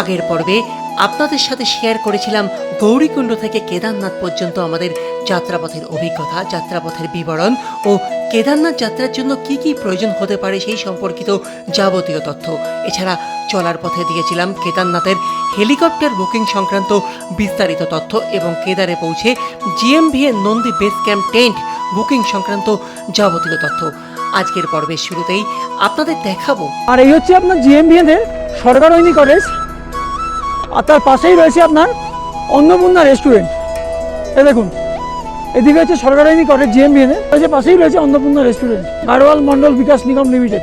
আগের পর্বে আপনাদের সাথে শেয়ার করেছিলাম গৌরীকুণ্ড থেকে কেদারনাথ পর্যন্ত আমাদের যাত্রাপথের অভিজ্ঞতা, যাত্রাপথের বিবরণ ও কেদারনাথ যাত্রার জন্য কি কি প্রয়োজন হতে পারে সেই সম্পর্কিত যাবতীয় তথ্য। এছাড়া চলার পথে দিয়েছিলাম কেদারনাথের হেলিকপ্টার বুকিং সংক্রান্ত বিস্তারিত তথ্য এবং কেদারে পৌঁছে GMVA Nandi base camp tent booking সংক্রান্ত যাবতীয় তথ্য। আজকের পর্বের শুরুতেই আপনাদের দেখাবো। আর এই হচ্ছে আপনার জিএমবিএদের সরকারৈনী কলেজ আর তার পাশেই রয়েছে আপনার অন্নপূর্ণা রেস্টুরেন্ট। এই দেখুন এদিকে হচ্ছে সরকারৈনী কলেজ জিএমবিএদের রয়েছে পাশেই রয়েছে অন্নপূর্ণা রেস্টুরেন্ট গাড়োয়াল মন্ডল বিকাশ নিগম লিমিটেড।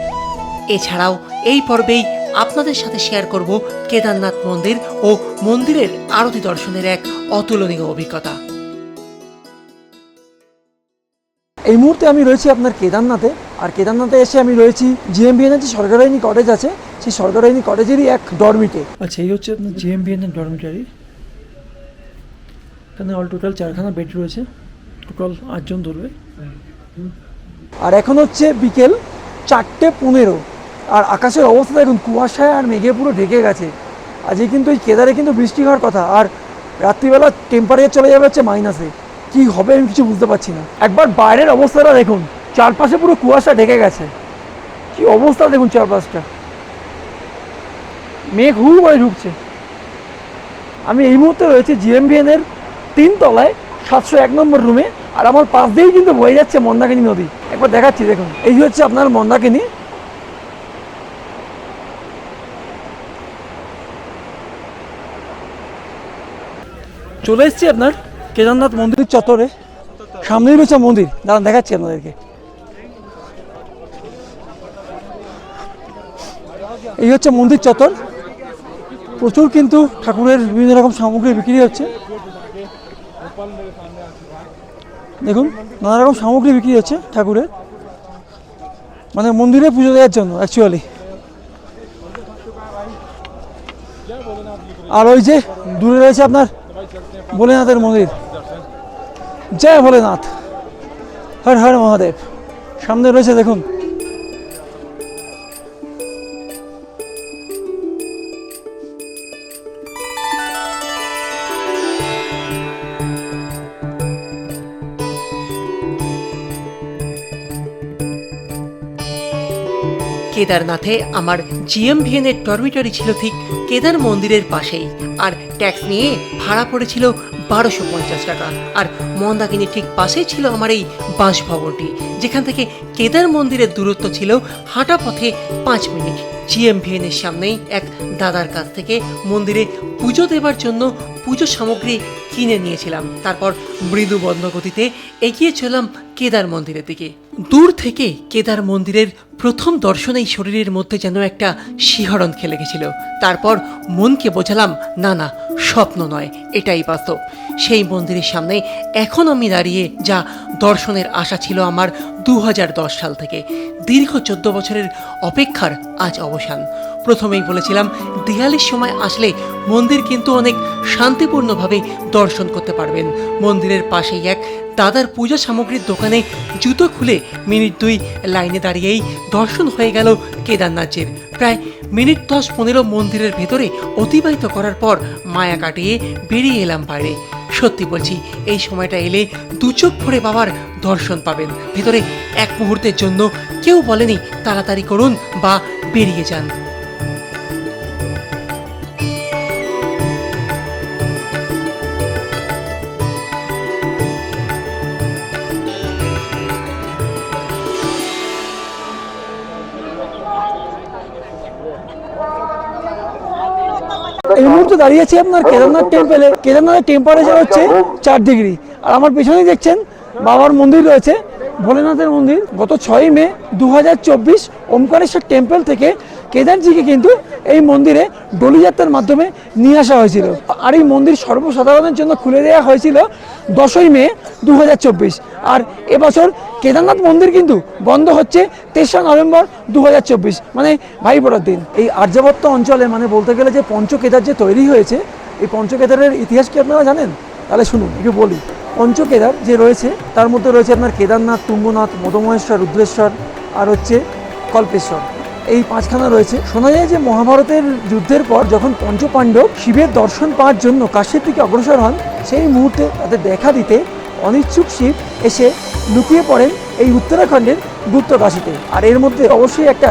এছাড়াও এই পর্বেই আপনাদের সাথে শেয়ার করব কেদারনাথ মন্দির ও মন্দিরের আরতি দর্শনের এক অতুলনীয় অভিজ্ঞতা। এই মুহূর্তে আমি রয়েছি আপনার কেদারনাথে। আর কেদারনাথে এসে আমি রয়েছি। জিএমবিএনের যে সরকারৈনী কলেজ আছে সেই সরকারৈনী কলেজেরই এক ডরমিটে আচ্ছা এই হচ্ছে আপনার জিএমবিএনের ডরমিটারি এখানে অল টোটাল চারখানা বেড রয়েছে। টোটাল আটজন ধরবে। আর এখন হচ্ছে বিকেল চারটে পনেরো। আর আকাশের অবস্থা দেখুন কুয়াশায় আর মেঘে পুরো ঢেকে গেছে। আজকে কিন্তু এই কেদারে কিন্তু বৃষ্টি হওয়ার কথা। আর রাত্রিবেলা টেম্পারেচার চলে যাবে হচ্ছে মাইনাসে কি হবে আমি কিছু বুঝতে পারছি না। একবার বাইরের অবস্থাটা দেখুন। চারপাশে পুরো কুয়াশা ঢেকে গেছে। কি অবস্থা দেখুন চারপাশটা। মেঘ হু করে ঢুকছে। আমি এই মুহূর্তে রয়েছে জিএমভিএন এর তিন তলায়, সাতশো এক নম্বর রুমে আর আমার পাশ দিয়েই কিন্তু বয়ে যাচ্ছে মন্দাকিনী নদী। একবার দেখাচ্ছি, দেখুন। এই হচ্ছে আপনার মন্দাকিনী। চলে এসেছি আপনার কেদারনাথ মন্দির চত্বরে। সামনেই রয়েছে মন্দির। দাঁড়ান, দেখাচ্ছি আপনাদেরকে। এই হচ্ছে মন্দির চত্বর। প্রচুর কিন্তু ঠাকুরের বিভিন্ন রকম সামগ্রী বিক্রি হচ্ছে। দেখুন, নানা রকম সামগ্রী বিক্রি হচ্ছে ঠাকুরের। মানে মন্দিরে পুজো দেওয়ার জন্য অ্যাকচুয়ালি আর ওই যে দূরে রয়েছে আপনার ভোলেনাথের মন্দির। জয় ভোলেনাথ। হর হর মহাদেব। সামনে রয়েছে, দেখুন কেদারনাথে আমার জিএমভিএন এর টর্মিটরি ছিল ঠিক কেদার মন্দিরের পাশেই। আর ট্যাক্স নিয়ে ভাড়া পড়েছিল বারোশো পঞ্চাশ টাকা। আর মন্দাকিনীর ঠিক পাশেই ছিল আমার এই বাসভবনটি, যেখান থেকে কেদার মন্দিরের দূরত্ব ছিল হাঁটা পথে পাঁচ মিনিট। জিএমভিএন এর সামনেই এক দাদার কাছ থেকে মন্দিরে পুজো দেবার জন্য পুজো সামগ্রী কিনে নিয়েছিলাম। তারপর মৃদু বন্ধ গতিতে এগিয়ে চললাম কেদার মন্দিরের দিকে। দূর থেকে কেদার মন্দিরের প্রথম দর্শনেই শরীরের মধ্যে যেন একটা শিহরণ খেলে গেছিল। তারপর মনকে বোঝালাম, না না, স্বপ্ন নয়, এটাই বাস্তব। সেই মন্দিরের সামনে এখন আমি দাঁড়িয়ে যা দর্শনের আশা ছিল আমার দু হাজার দশ সাল থেকে। দীর্ঘ চোদ্দ বছরের অপেক্ষার আজ অবসান। প্রথমেই বলেছিলাম দিওয়ালির সময় আসলে মন্দির কিন্তু অনেক শান্তিপূর্ণভাবে দর্শন করতে পারবেন। মন্দিরের পাশেই এক দাদার পূজা সামগ্রীর দোকানে জুতো খুলে মিনিট দুই লাইনে দাঁড়িয়েই দর্শন হয়ে গেল কেদারনাথের। প্রায় মিনিট দশ পনেরো মন্দিরের ভেতরে অতিবাহিত করার পর মায়া কাটিয়ে বেরিয়ে এলাম বাইরে। সত্যি বলছি, এই সময়টা এলে দু চোখ ভরে বাবার দর্শন পাবেন। ভেতরে এক মুহূর্তের জন্য কেউ বলেনি তাড়াতাড়ি করুন বা বেরিয়ে যান। এই মুহূর্তে দাঁড়িয়ে আছি আপনার কেদারনাথ টেম্পেলে কেদারনাথের টেম্পারেচার হচ্ছে চার ডিগ্রি আর আমার পেছনেই দেখছেন বাবার মন্দির রয়েছে। ভোলেনাথের মন্দির। গত ছয়ই মে দু হাজার চব্বিশ ওমকারেশ্বর টেম্পল থেকে কেদারজিকে কিন্তু এই মন্দিরে ডলিযাত্রার মাধ্যমে নিয়ে আসা হয়েছিল। আর এই মন্দির সর্বসাধারণের জন্য খুলে দেওয়া হয়েছিল দশই মে দু হাজার চব্বিশ। আর এবছর কেদারনাথ মন্দির কিন্তু বন্ধ হচ্ছে তেসরা নভেম্বর দু হাজার চব্বিশ। মানে ভাই ভাইফোঁটার দিন। এই আর্যাবত্ত অঞ্চলে মানে বলতে গেলে যে পঞ্চকেদার যে তৈরি হয়েছে, এই পঞ্চকেদারের ইতিহাস কি আপনারা জানেন? তাহলে শুনুন, একটু বলি। পঞ্চকেদার যে রয়েছে, তার মধ্যে রয়েছে আপনার কেদারনাথ, তুঙ্গনাথ মদমহেশ্বর রুদ্রেশ্বর, আর হচ্ছে কল্পেশ্বর। এই পাঁচখানা রয়েছে। শোনা যায় যে মহাভারতের যুদ্ধের পর যখন পঞ্চপাণ্ডব শিবের দর্শন পাওয়ার জন্য কাশীর দিকে অগ্রসর হন, সেই মুহূর্তে তাদের দেখা দিতে অনিচ্ছুক শিব এসে লুকিয়ে পড়েন এই উত্তরাখণ্ডের গুপ্ত কাশীতে আর এর মধ্যে অবশ্যই একটা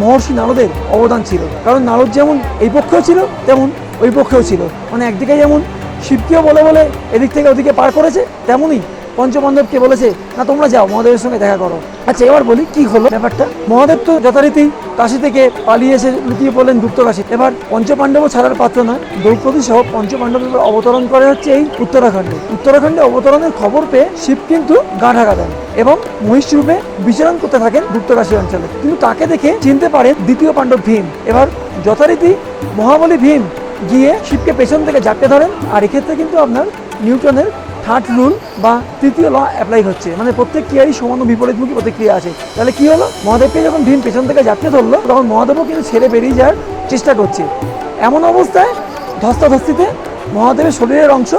মহর্ষি নারদের অবদান ছিল। কারণ নারদ যেমন এই পক্ষেও ছিল, তেমন ওই পক্ষেও ছিল। মানে একদিকে যেমন শিবকেও বলে বলে এদিক থেকে ওদিকে পার করেছে, তেমনই পঞ্চপাণ্ডবকে বলেছে, না, তোমরা যাও, মহাদেবের সঙ্গে দেখা করো। আচ্ছা এবার বলি, কি হলো ব্যাপারটা? মহাদেব তো যথারীতি কাশি থেকে পালিয়ে এসে লুকিয়ে পড়লেন গুপ্ত কাশি এবার পঞ্চপাণ্ডবও ছাড়ার পাত্র নয়, দ্রৌপদী সহ পঞ্চপাণ্ডব অবতরণ করে হচ্ছে এই উত্তরাখণ্ডে। উত্তরাখণ্ডে অবতরণের খবর পেয়ে শিব কিন্তু গা ঢাকা দেন এবং মহিষ রূপে বিচরণ করতে থাকেন গুপ্তকাশী অঞ্চলে। কিন্তু তাকে দেখে চিনতে পারেন দ্বিতীয় পাণ্ডব ভীম। এবার যথারীতি মহাবলী ভীম গিয়ে শিবকে পেছন থেকে জাপটে ধরেন, আর এক্ষেত্রে কিন্তু আপনার নিউটনের থার্ড রুল বা তৃতীয় ল অ্যাপ্লাই হচ্ছে। মানে প্রত্যেক ক্রিয়ারই সমান বিপরীতমুখী প্রতিক্রিয়া আছে। তাহলে কি হলো? মহাদেবকে যখন ভীম পেছন থেকে জাপটে ধরলো, তখন মহাদেবও কিন্তু ছেড়ে বেরিয়ে যাওয়ার চেষ্টা করছে। এমন অবস্থায় ধস্তাধস্তিতে মহাদেবের শরীরের অংশ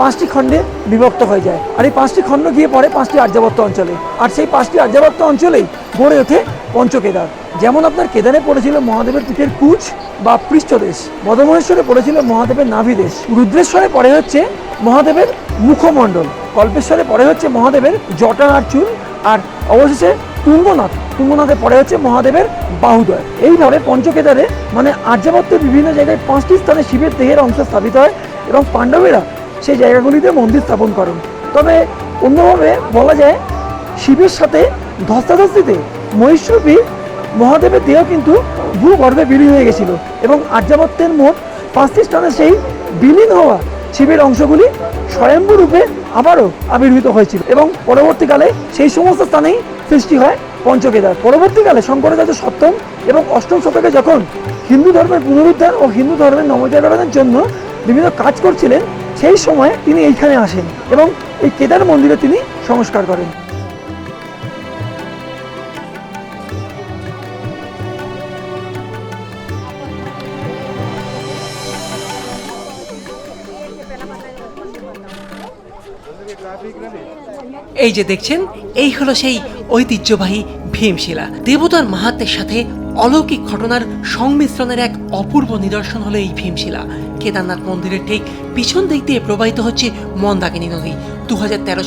পাঁচটি খণ্ডে বিভক্ত হয়ে যায়। আর এই পাঁচটি খণ্ড গিয়ে পড়ে পাঁচটি আর্যাবর্ত অঞ্চলে। আর সেই পাঁচটি আর্যাবর্ত অঞ্চলেই গড়ে ওঠে পঞ্চকেদার। যেমন আপনার কেদারে পড়েছিল মহাদেবের পিঠের কুচ বা পৃষ্ঠদেশ। বদমহেশ্বরে পড়েছিল মহাদেবের নাভিদেশ রুদ্রেশ্বরে পড়ে হচ্ছে মহাদেবের মুখমণ্ডল। কল্পেশ্বরে পড়ে হচ্ছে মহাদেবের জটার চুল আর অবশেষে তুঙ্গনাথ। তুঙ্গনাথে পড়ে হচ্ছে মহাদেবের বাহুদয়। এইভাবে পঞ্চকেদারে মানে আর্যাবর্তের বিভিন্ন জায়গায় পাঁচটি স্থানে শিবের দেহের অংশ স্থাপিত হয় এবং পাণ্ডবেরা সেই জায়গাগুলিতে মন্দির স্থাপন করেন। তবে অন্যভাবে বলা যায়, শিবের সাথে ধস্তাধস্তিতে মহিষরূপী মহাদেবের দেহ কিন্তু ভূগর্ভে বিলীন হয়ে গেছিল এবং আর্যাবর্তের মোট পাঁচটি স্থানে সেই বিলীন হওয়া শিবের অংশগুলি স্বয়ম্ভূ রূপে আবারও আবির্ভূত হয়েছিল এবং পরবর্তীকালে সেই সমস্ত স্থানেই সৃষ্টি হয় পঞ্চকেদার। পরবর্তীকালে শঙ্করাচার্য সপ্তম এবং অষ্টম শতকে যখন হিন্দু ধর্মের পুনরুদ্ধার ও হিন্দু ধর্মের নবজাগরণের জন্য বিভিন্ন কাজ করছিলেন সেই সময় তিনি এইখানে আসেন এবং এই কেদার মন্দিরে তিনি সংস্কার করেন। এই যে দেখছেন, এই হলো সেই ঐতিহ্যবাহী ভীমশিলা। দেবতার মাহাত্মের সাথে অলৌকিক ঘটনার সংমিশ্রণের এক অপূর্ব নিদর্শন হলো এই ভীমশিলা। কেদারনাথ মন্দিরের ঠিক পিছন দিক দিয়ে প্রবাহিত হচ্ছে মন্দাকিনী নদী। দু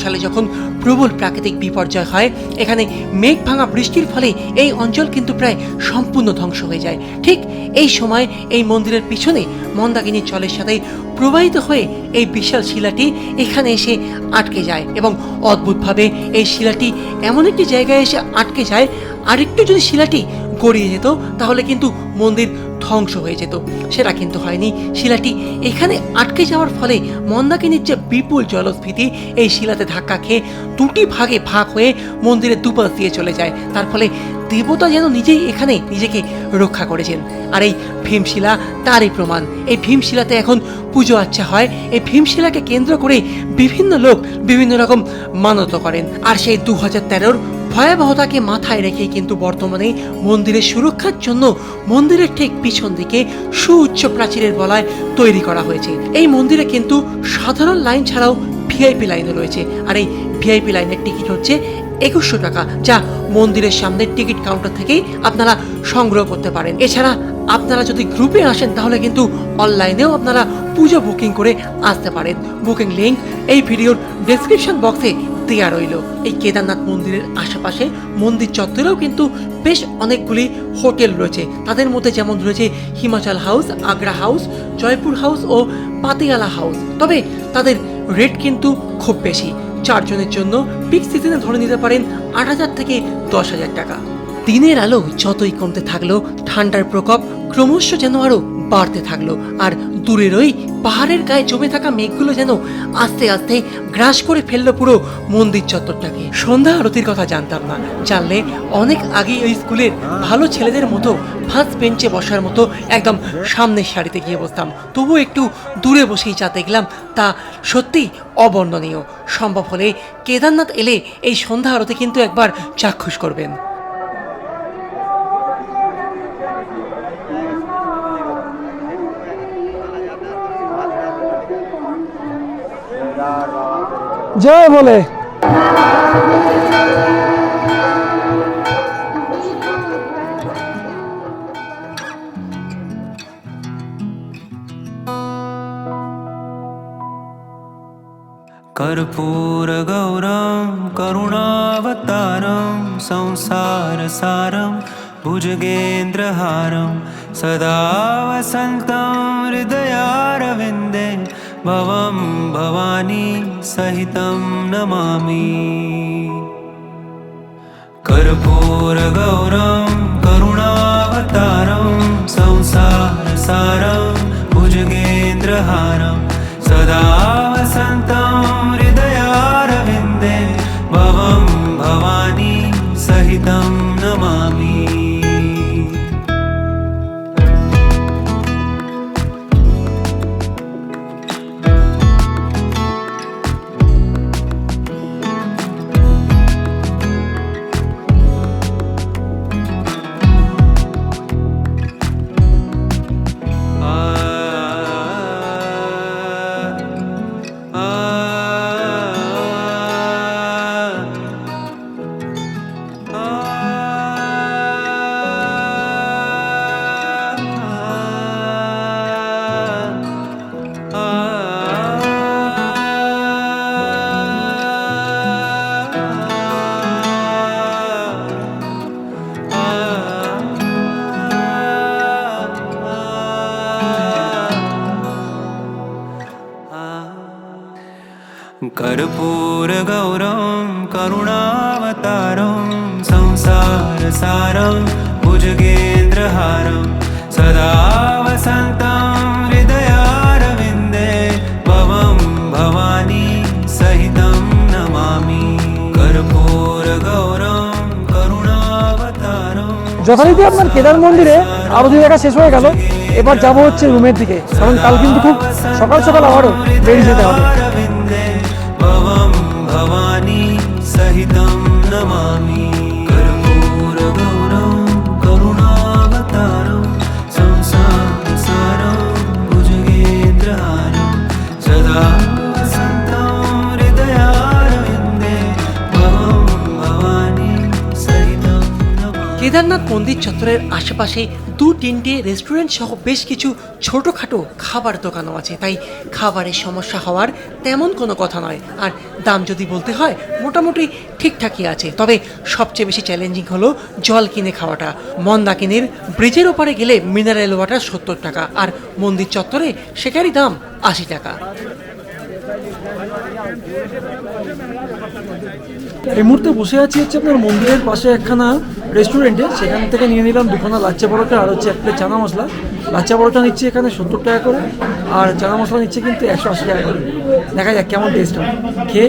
সালে যখন প্রবল প্রাকৃতিক বিপর্যয় হয়, এখানে মেঘ ভাঙা বৃষ্টির ফলে এই অঞ্চল কিন্তু প্রায় সম্পূর্ণ ধ্বংস হয়ে যায়। ঠিক এই সময় এই মন্দিরের পিছনে মন্দাকিনীর জলের সাথে প্রবাহিত হয়ে এই বিশাল শিলাটি এখানে এসে আটকে যায় এবং অদ্ভুতভাবে এই শিলাটি এমন একটি জায়গায় এসে আটকে যায়। আরেকটু যদি শিলাটি গড়িয়ে যেত, তাহলে কিন্তু মন্দির ধ্বংস হয়ে যেত। সেটা কিন্তু হয়নি। শিলাটি এখানে আটকে যাওয়ার ফলে মন্দাকিনীর যে বিপুল জলস্ফীতি, এই শিলাতে ধাক্কা খেয়ে দুটি ভাগে ভাগ হয়ে মন্দিরের দুপাশ দিয়ে চলে যায়। তার ফলে দেবতা যেন নিজেই এখানে নিজেকে রক্ষা করেছেন। আর এই ভীমশিলা তারই প্রমাণ। এই ভীমশিলাতে এখন পুজো আচ্ছা হয়। এই ভীমশিলাকে কেন্দ্র করে বিভিন্ন লোক বিভিন্ন রকম মানত করেন। আর সেই দু হাজার তেরোর ভয়াবহতাকে মাথায় রেখেই কিন্তু বর্তমানে মন্দিরের সুরক্ষার জন্য মন্দিরের ঠিক পিছন দিকে সুউচ্চ প্রাচীরের বলায় তৈরি করা হয়েছে। এই মন্দিরে কিন্তু সাধারণ লাইন ছাড়াও ভিআইপি লাইনও রয়েছে। আর এই ভিআইপি লাইনের টিকিট হচ্ছে একুশশো টাকা, যা মন্দিরের সামনের টিকিট কাউন্টার থেকেই আপনারা সংগ্রহ করতে পারেন। এছাড়া আপনারা যদি গ্রুপে আসেন, তাহলে কিন্তু অনলাইনেও আপনারা পুজো বুকিং করে আসতে পারেন। বুকিং লিংক এই ভিডিওর ডেসক্রিপশন বক্সে দেওয়া রইল এই কেদারনাথ মন্দিরের আশেপাশে মন্দির চত্বরেও কিন্তু বেশ অনেকগুলি হোটেল রয়েছে। তাদের মধ্যে যেমন রয়েছে Himachal house, Agra house, Jaipur house ও পাতিয়ালা হাউস। তবে তাদের রেট কিন্তু খুব বেশি। চারজনের জন্য পিক সিজনে ধরে নিতে পারেন আট হাজার থেকে দশ হাজার টাকা। দিনের আলো যতই কমতে থাকল ঠান্ডার প্রকোপ ক্রমশ যেন আরও বাড়তে থাকল। আর দূরের ওই পাহাড়ের গায়ে জমে থাকা মেঘগুলো যেন আস্তে আস্তে গ্রাস করে ফেলল পুরো মন্দির চত্বরটাকে। সন্ধ্যা আরতির কথা জানতাম না। জানলে অনেক আগেই ওই স্কুলের ভালো ছেলেদের মতো ফার্স্ট বেঞ্চে বসার মতো একদম সামনের সারিতে গিয়ে বসতাম। তবু একটু দূরে বসেই যা দেখলাম তা সত্যি অবর্ণনীয়। সম্ভব হলে কেদারনাথ এলে এই সন্ধ্যা আরতি কিন্তু একবার চাক্ষুষ করবেন। जय भोले জয় करुणावतारम संसार सारम भुजगेन्द्र भुजगेन्द्रहारं सदा वसंतम हृदयारविंद भवं भवानी सहितं नमामि। कर्पूरगौरं যথারীতি আপনার কেদার মন্দিরে আরও দুই দেখা শেষ হয়ে গেল। এবার যাব হচ্ছে রুমের দিকে, কারণ কাল কিন্তু খুব সকাল সকাল আবারও বেরিয়ে যেতে হবে। ভবানী সহিতম জগন্নাথ মন্দির চত্বরের আশেপাশে দু তিনটে রেস্টুরেন্ট সহ বেশ কিছু ছোটোখাটো খাবার দোকানও আছে। তাই খাবারের সমস্যা হওয়ার তেমন কোনো কথা নয়। আর দাম যদি বলতে হয়, মোটামুটি ঠিকঠাকই আছে। তবে সবচেয়ে বেশি চ্যালেঞ্জিং হলো জল কিনে খাওয়াটা। মন্দাকিনীর ব্রিজের ওপারে গেলে মিনারেল ওয়াটার সত্তর টাকা আর মন্দির চত্বরে সেটারই দাম আশি টাকা। এই মুহূর্তে বসে আছি হচ্ছে আপনার মন্দিরের পাশে একখানা রেস্টুরেন্টে, সেখান থেকে নিয়ে নিলাম দুখানা লাচ্চা পরোটা আর হচ্ছে এক প্লেট চানা মশলা। লাচ্চা পরোটা নিচ্ছে এখানে সত্তর টাকা করে, আর চানা মশলা নিচ্ছে কিন্তু একশো আশি টাকা করে। দেখা যাক কেমন টেস্ট হয়। খেয়ে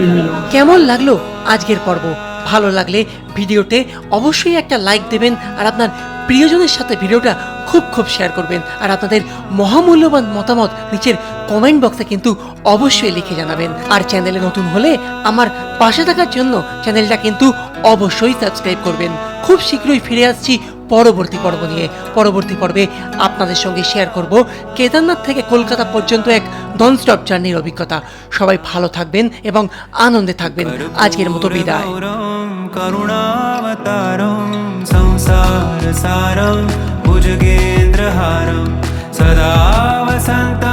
রিভিউ দিলাম। কেমন লাগল আজকের পর্ব? ভালো লাগলে ভিডিওতে অবশ্যই একটা লাইক দেবেন আর আপনার প্রিয়জনের সাথে ভিডিওটা খুব খুব শেয়ার করবেন। আর আপনাদের মহামূল্যবান মতামত নিচের কমেন্ট বক্সে কিন্তু অবশ্যই লিখে জানাবেন। আর চ্যানেলে নতুন হলে আমার পাশে থাকার জন্য চ্যানেলটা কিন্তু অবশ্যই সাবস্ক্রাইব করবেন। খুব শীঘ্রই ফিরে আসছি পরবর্তী পর্ব নিয়ে পরবর্তী পর্বে আপনাদের সঙ্গে শেয়ার করব কেদারনাথ থেকে কলকাতা পর্যন্ত এক ননস্টপ জার্নির অভিজ্ঞতা সবাই ভালো থাকবেন এবং আনন্দে থাকবেন আজকের মতো বিদায় कर्पूरगौरं करुणावतारं संसारसारं भुजगेन्द्रहारं सदा वसन्तं